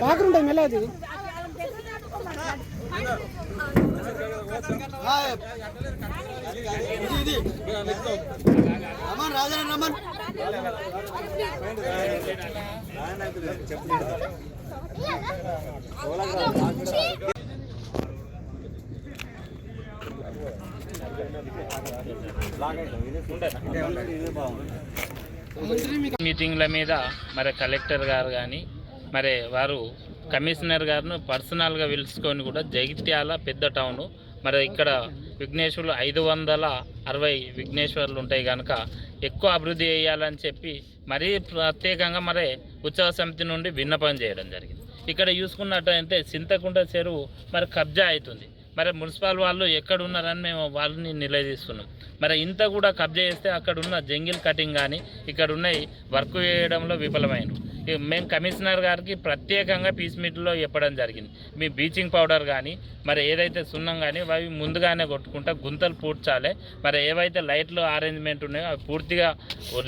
Bathroom time చేయండి. రమన్ రాజన్ రమన్ మీటింగ్ల మీద మరి కలెక్టర్ గారు కానీ మరి వారు కమిషనర్ గారిని పర్సనల్గా పిలుచుకొని కూడా జగిత్యాల పెద్ద టౌను. మరి ఇక్కడ విఘ్నేశ్వరులు ఐదు వందల అరవై విఘ్నేశ్వర్లు ఉంటాయి కనుక ఎక్కువ అభివృద్ధి చేయాలని చెప్పి మరీ ప్రత్యేకంగా మరి ఉత్సవ సమితి నుండి విన్నపం చేయడం జరిగింది. ఇక్కడ చూసుకున్నట్టయితే చింతకుంట చెరువు మరి కబ్జా అవుతుంది. మరి మున్సిపల్ వాళ్ళు ఎక్కడ ఉన్నారని మేము వాళ్ళని నిలదీస్తున్నాం. మరి ఇంత కూడా కబ్జా చేస్తే అక్కడ ఉన్న జంగిల్ కటింగ్ కానీ ఇక్కడ ఉన్నాయి వర్క్ చేయడంలో విఫలమైన మేము కమిషనర్ గారికి ప్రత్యేకంగా పీస్ మీట్లో చెప్పడం జరిగింది. మీ బ్లీచింగ్ పౌడర్ కానీ మరి ఏదైతే సున్నం కానీ అవి ముందుగానే కొట్టుకుంటా గుంతలు పూడ్చాలి. మరి ఏవైతే లైట్లు అరేంజ్మెంట్ ఉన్నాయో అవి పూర్తిగా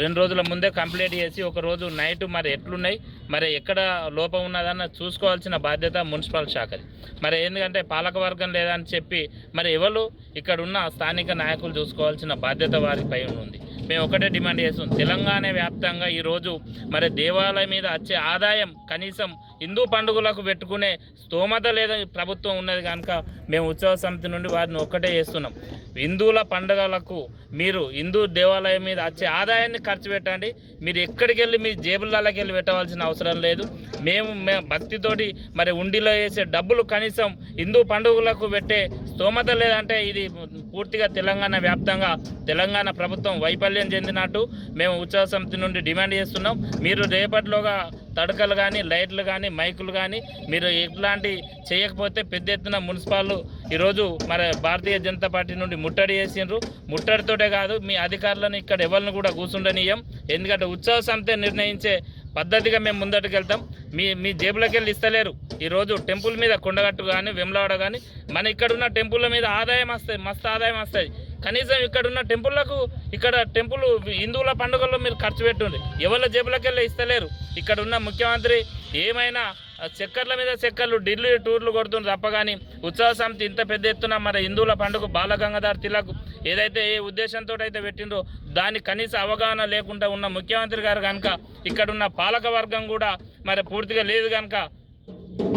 రెండు రోజుల ముందే కంప్లీట్ చేసి ఒక రోజు నైట్ మరి ఎట్లున్నాయి మరి ఎక్కడ లోపం ఉన్నదన్న చూసుకోవాల్సిన బాధ్యత మున్సిపల్ శాఖది. మరి ఎందుకంటే పాలకవర్గం లేదని చెప్పి మరి ఎవరు ఇక్కడ ఉన్న స్థానిక నాయకులు చూసుకోవాల్సిన బాధ్యత వారిపై ఉంది. మేము ఒకటే డిమాండ్ చేస్తున్నాం. తెలంగాణ వ్యాప్తంగా ఈరోజు మరి దేవాలయం మీద వచ్చే ఆదాయం కనీసం హిందూ పండుగలకు పెట్టుకునే స్తోమత లేదా ప్రభుత్వం ఉన్నది కనుక మేము ఉత్సవ సమితి నుండి వారిని ఒక్కటే చేస్తున్నాం. హిందువుల పండుగలకు మీరు హిందూ దేవాలయం మీద వచ్చే ఆదాయాన్ని ఖర్చు పెట్టండి. మీరు ఎక్కడికి వెళ్ళి మీ జేబులలోకి వెళ్ళి పెట్టవలసిన అవసరం లేదు. మేము మేము భక్తితోటి మరి ఉండిలో వేసే డబ్బులు కనీసం హిందూ పండుగలకు పెట్టే స్తోమత లేదంటే ఇది పూర్తిగా తెలంగాణ వ్యాప్తంగా తెలంగాణ ప్రభుత్వం వైఫల్యం చెందినట్టు మేము ఉత్సవ సమితి నుండి డిమాండ్ చేస్తున్నాం. మీరు రేపటిలోగా తడకలు కానీ లైట్లు కానీ మైకులు కానీ మీరు ఇట్లాంటి చేయకపోతే పెద్ద ఎత్తున మున్సిపాల్ ఈరోజు మరి భారతీయ జనతా పార్టీ నుండి ముట్టడి చేసిండ్రు. ముట్టడితోటే కాదు మీ అధికారులను ఇక్కడ ఎవరిని కూడా కూర్చుండనీయం. ఎందుకంటే ఉత్సవ సంతే నిర్ణయించే పద్ధతిగా మేము ముందటికి వెళ్తాం మీ మీ జేబులోకి వెళ్ళి ఇస్తలేరు. ఈరోజు టెంపుల్ మీద కొండగట్టు కానీ వెమ్లాడ కానీ మన ఇక్కడ ఉన్న మీద ఆదాయం వస్తుంది మస్తు ఆదాయం వస్తుంది కనీసం ఇక్కడ ఉన్న టెంపుల్లకు ఇక్కడ టెంపుల్ హిందువుల పండుగల్లో మీరు ఖర్చు పెట్టుంది ఎవరి జేబులకెళ్ళి వెళ్ళి ఇస్తలేరు. ఇక్కడ ఉన్న ముఖ్యమంత్రి ఏమైనా ఆ చక్కర్ల మీద చక్కర్లు ఢిల్లీ టూర్లు కొడుతుంది తప్ప కానీ ఉత్సవ సమితి ఇంత పెద్ద ఎత్తున మరి హిందువుల పండుగ బాలగంగాధర్ తిలక్ ఏదైతే ఏ ఉద్దేశంతో అయితే పెట్టిండ్రో దాని కనీస అవగాహన లేకుండా ఉన్న ముఖ్యమంత్రి గారు కనుక ఇక్కడున్న పాలక వర్గం కూడా మరి పూర్తిగా లేదు కనుక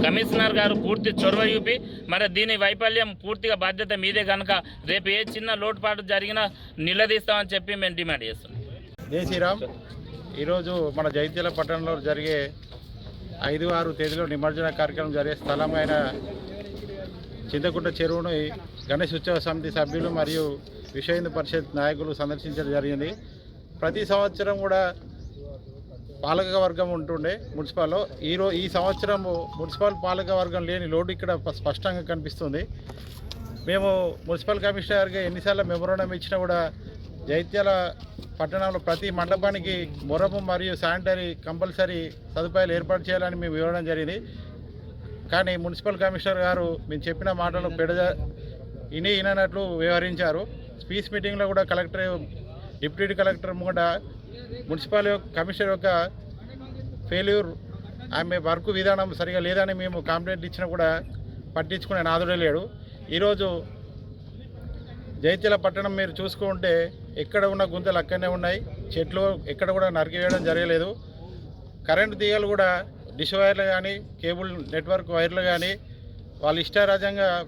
కమిషనర్ గారు పూర్తి చొరవ చూపి మరి దీని వైఫల్యం పూర్తిగా బాధ్యత మీదే కనుక రేపు ఏ చిన్న లోటుపాటు జరిగినా నిలదీస్తామని చెప్పి మేము డిమాండ్ చేస్తున్నాం. జై శ్రీరామ్ ఈరోజు మన జైత్యాల పట్టణంలో జరిగే ఐదు ఆరు తేదీలో నిమజ్జన కార్యక్రమం జరిగే స్థలమైన చింతకుంట చెరువును గణేష్ ఉత్సవ సమితి సభ్యులు మరియు విశ్వ హిందూ పరిషత్ నాయకులు సందర్శించడం జరిగింది. ప్రతి సంవత్సరం కూడా పాలక వర్గం ఉంటుండే మున్సిపాల్లో. ఈరో ఈ సంవత్సరం మున్సిపల్ పాలక వర్గం లేని లోటు ఇక్కడ స్పష్టంగా కనిపిస్తుంది. మేము మున్సిపల్ కమిషనర్గా ఎన్నిసార్లు మెమోరాండం ఇచ్చినా కూడా జైత్యాల పట్టణంలో ప్రతి మండపానికి మొరము మరియు శానిటరీ కంపల్సరీ సదుపాయాలు ఏర్పాటు చేయాలని మేము ఇవ్వడం జరిగింది. కానీ మున్సిపల్ కమిషనర్ గారు మేము చెప్పిన మాటలు పెడద ఇని ఇననట్లు వ్యవహరించారు. స్పీచ్ మీటింగ్లో కూడా కలెక్టర్ డిప్యూటీ కలెక్టర్ ముంగట మున్సిపల్ యొక్క- కమిషనర్ యొక్క ఫెయిల్యూర్ ఆమె వర్క్ విధానం సరిగా లేదని మేము కంప్లైంట్ ఇచ్చినా కూడా పట్టించుకునే నాదుడే లేడు. ఈరోజు జైత్యాల పట్టణం మీరు చూసుకుంటే ఎక్కడ ఉన్న గుంతలు అక్కడనే ఉన్నాయి. చెట్లు ఎక్కడ కూడా నరికివేయడం జరగలేదు. కరెంటు తీగలు కూడా డిష్ వైర్లు కానీ కేబుల్ నెట్వర్క్ వైర్లు కానీ వాళ్ళు ఇష్టారాజ్యంగా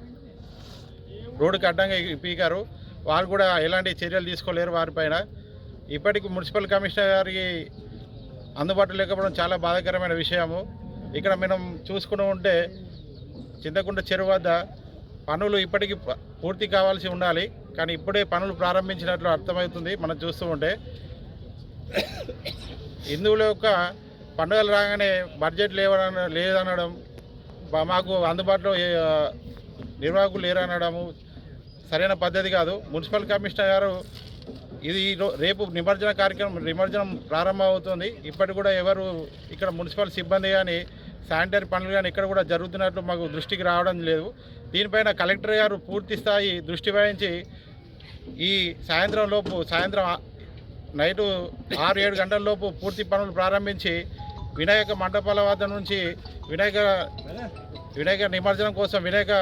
రోడ్డుకి అడ్డంగా పీకారు. వాళ్ళు కూడా ఎలాంటి చర్యలు తీసుకోలేరు వారిపైన. ఇప్పటికి మున్సిపల్ కమిషనర్ గారికి అందుబాటులో లేకపోవడం చాలా బాధాకరమైన విషయము. ఇక్కడ మనం చూసుకుని ఉంటే చింతకుంట చెరువు వద్ద పనులు ఇప్పటికి పూర్తి కావాల్సి ఉండాలి. కానీ ఇప్పుడే పనులు ప్రారంభించినట్లు అర్థమవుతుంది మనం చూస్తూ ఉంటే. హిందువుల యొక్క పండుగలు రాగానే బడ్జెట్ లేవన లేదనడం మాకు అందుబాటులో నిర్వాహకులు లేరనడము సరైన పద్ధతి కాదు. మున్సిపల్ కమిషనర్ గారు ఇది రో- రేపు నిమజ్జన కార్యక్రమం నిమజ్జనం ప్రారంభమవుతుంది. ఇప్పటికి కూడా ఎవరు ఇక్కడ మున్సిపల్ సిబ్బంది కానీ శానిటరీ పనులు కానీ ఇక్కడ కూడా జరుగుతున్నట్లు మాకు దృష్టికి రావడం లేదు. దీనిపైన కలెక్టర్ గారు పూర్తి స్థాయి దృష్టి వహించి ఈ సాయంత్రం లోపు సాయంత్రం నైటు ఆరు ఏడు గంటల లోపు పూర్తి పనులు ప్రారంభించి వినాయక మండపాల వద్ద నుంచి వినాయక వినాయక నిమజ్జనం కోసం వినాయక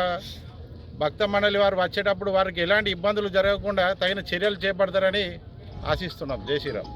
భక్త మండలి వారు వచ్చేటప్పుడు వారికి ఎలాంటి ఇబ్బందులు జరగకుండా తగిన చర్యలు చేపడతారని ఆశిస్తున్నాం. జై శ్రీరామ్.